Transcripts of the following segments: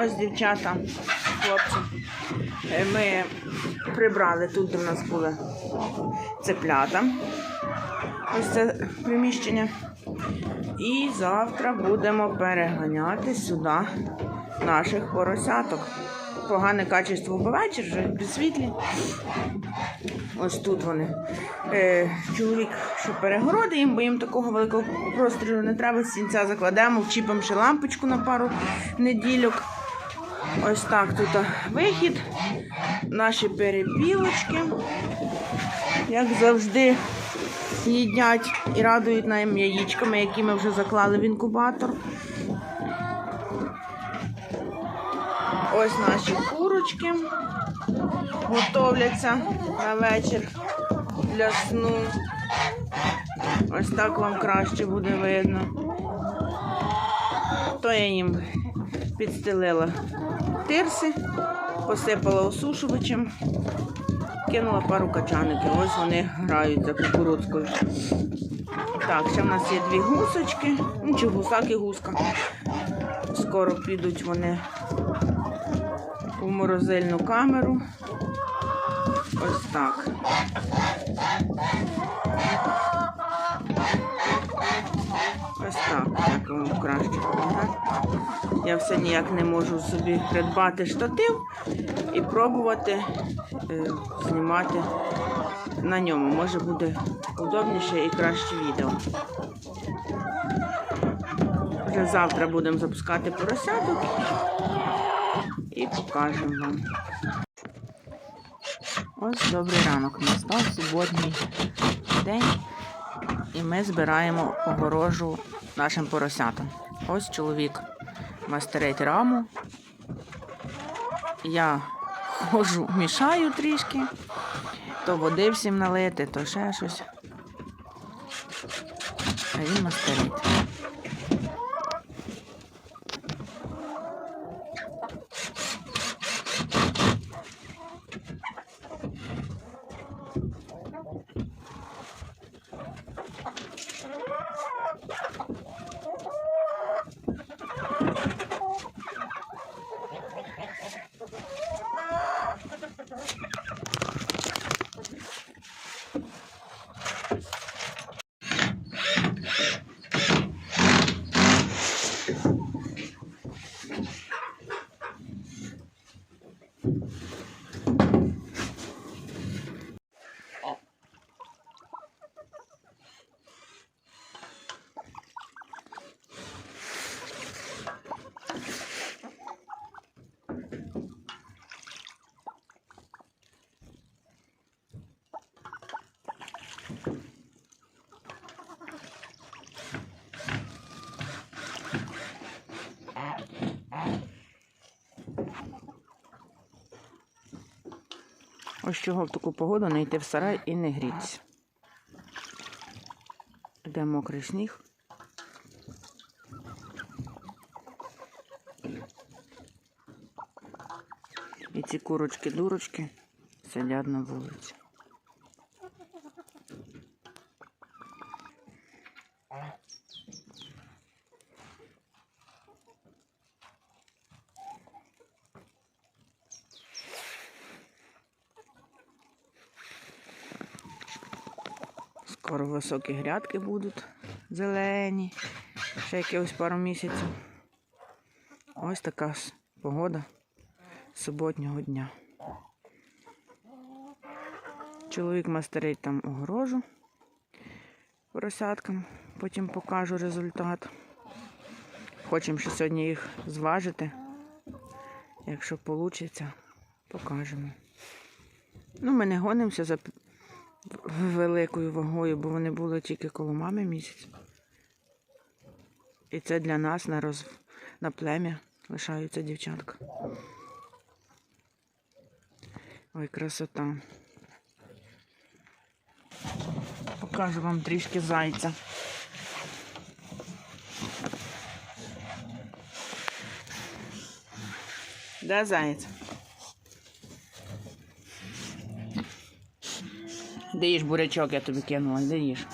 Ось дівчата, хлопці. Е, Ми прибрали тут, де нас були цеплята. Ось це приміщення. І завтра будемо переганяти сюди наших поросяток. Погане качество бо вже без світлі. Ось тут вони. Е, чоловік, що перегороди їм, бо їм такого великого простору не треба. Сінця закладемо, вчіпимо ще лампочку на пару неділюк. Ось так тут вихід. Наші перепілочки, як завжди, їдять і радують нам яєчками, які ми вже заклали в інкубатор. Ось наші курочки готовляться на вечір для сну. Ось так вам краще буде видно. То я їм підстелила тирси, посипала осушувачем, кинула пару качаників. Ось вони грають за кукурудзкою. Так, ще в нас є дві гусочки, ну чи гусак і гуска. Скоро підуть вони в морозильну камеру. Ось так. Ось так, так вам краще. Я все ніяк не можу собі придбати штатив і пробувати е, знімати на ньому. Може буде удобніше і краще відео. Вже завтра будемо запускати поросяток і покажемо вам. Ось добрий ранок. Настав суботній день. І ми збираємо огорожу нашим поросятам. Ось чоловік мастерить раму. Я ходжу, мішаю трішки, то води всім налити, то ще щось. А він мастерить. Ось чого в таку погоду не йти в сарай і не грітися. Де мокрий сніг. І ці курочки-дурочки сидять на вулиці. Високі грядки будуть зелені, ще якихось пару місяців. Ось така погода суботнього дня. Чоловік мастерить там огорожу поросяткам, потім покажу результат. Хочемо ще сьогодні їх зважити. Якщо вийде, покажемо. Ну, ми не гонимося за великою вагою, бо вони були тільки коло мами місяць. І це для нас на роз... на плем'я лишаються дівчатка. Ой, красота. Покажу вам трішки зайця. Де заяць? Де їж бурячок, я тобі кинула, де їж.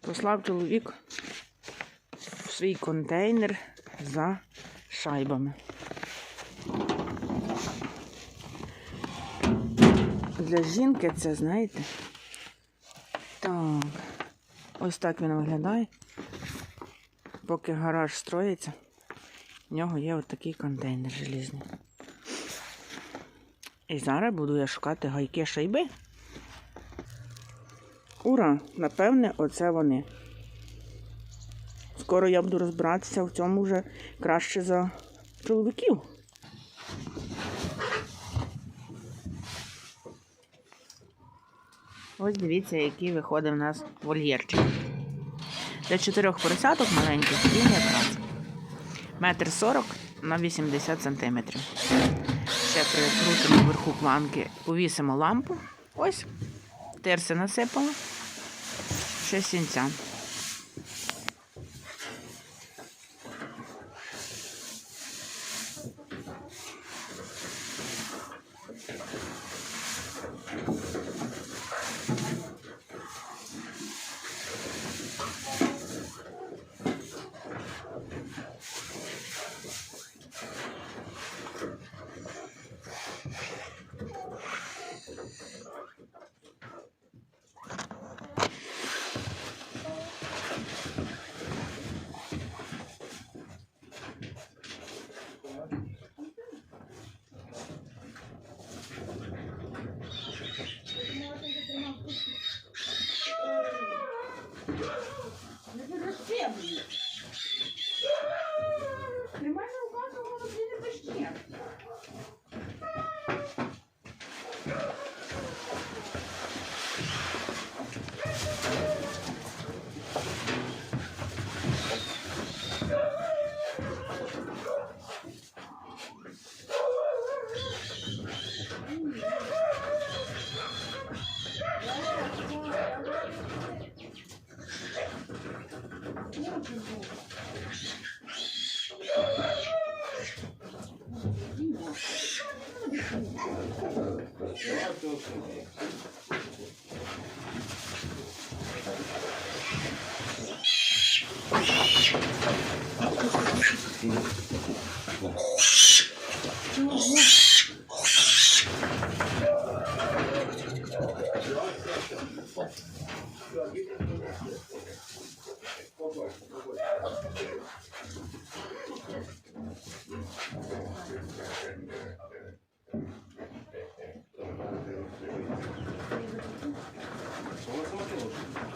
Послав чоловік в свій контейнер за шайбами. Для жінки це, знаєте. Так. Ось так він виглядає. Поки гараж строїться, в нього є отакий контейнер желізний. І зараз буду я шукати гайки шайби. Ура! Напевне, оце вони. Скоро я буду розбиратися в цьому вже краще за чоловіків. Ось дивіться, який виходить в нас вольєрчик. Для чотирьох поросяток маленьких він якраз. Метр сорок на 80 сантиметрів. Ще прикрутимо вверху планки, повісимо лампу. Ось, терси насипала. Ще сінця.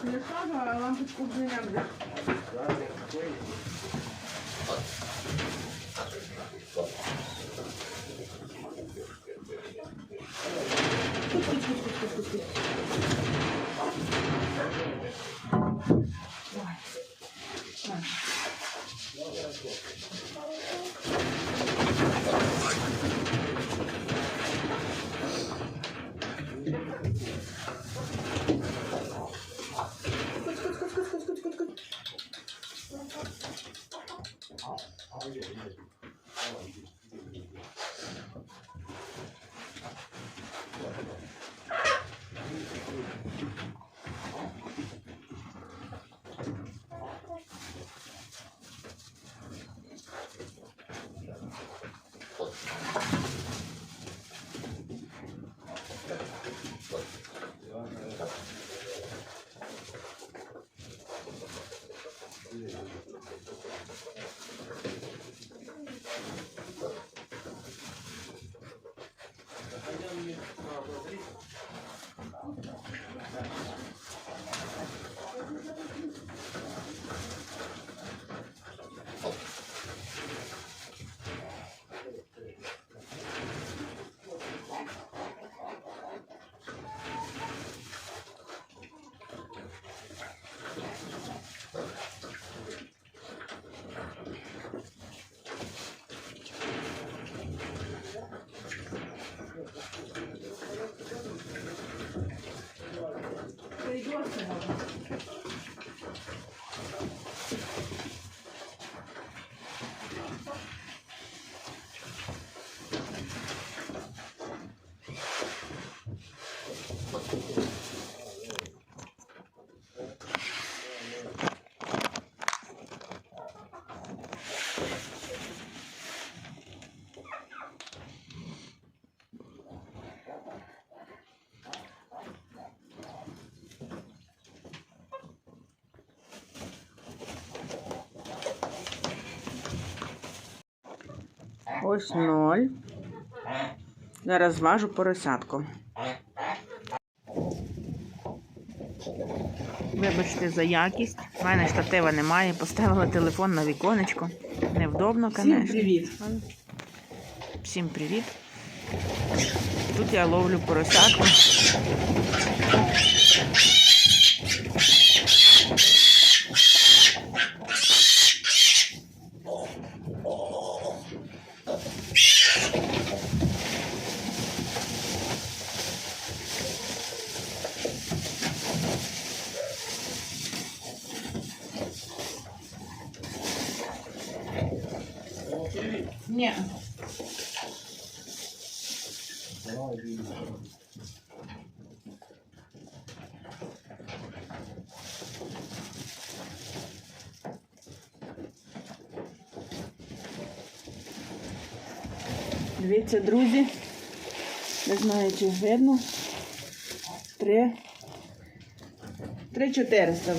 Не сажу, а лампочку вберемо. appreciate it. করতে হবে Ось ноль. Зараз зважу поросятку. Вибачте за якість. У мене штатива немає. Поставила телефон на віконечко. Невдобно, звісно. Всім привіт. Всім привіт. Тут я ловлю поросятку. Дивіться, друзі. Не знаю, чи видно. Три. Три чотириста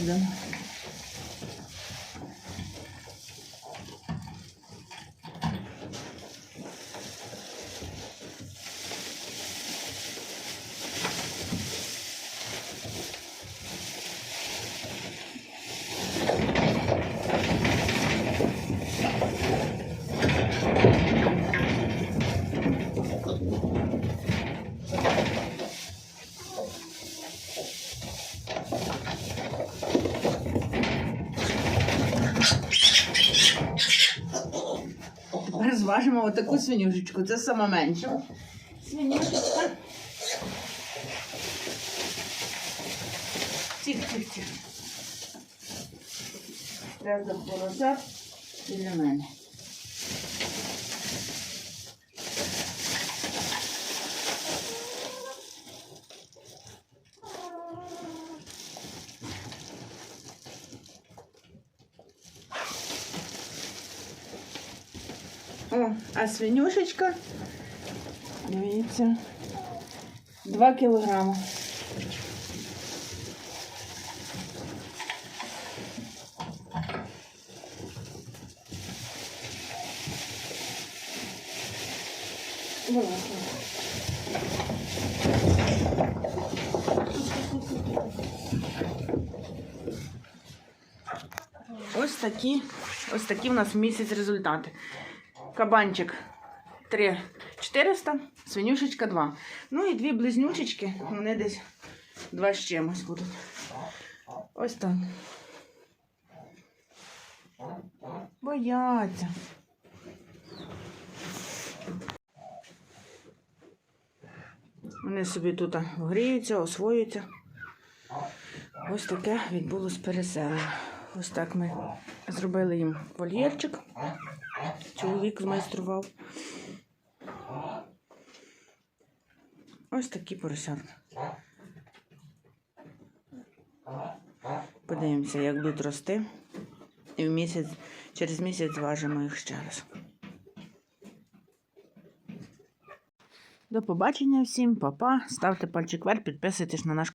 Тепер отаку свинюшечку. Це сама менша. Свинюшечка. Тих. Треба поросят біля мене. О, а свинюшечка, дивіться, 2 кілограми. Ось такі, ось такі в нас місяць результати. Кабанчик 3 400, свинюшечка 2. Ну і дві близнючечки, вони десь 2 з чимось будуть. Ось так. Бояться. Вони собі тут гріються, освоюються. Ось таке відбулось переселення. Ось так ми зробили їм вольєрчик. Чоловік змайстрував. Ось такі поросятки. Подивимося, як будуть рости. І в місяць, через місяць зважимо їх ще раз. До побачення всім, па-па. Ставте пальчик вверх, підписуйтесь на наш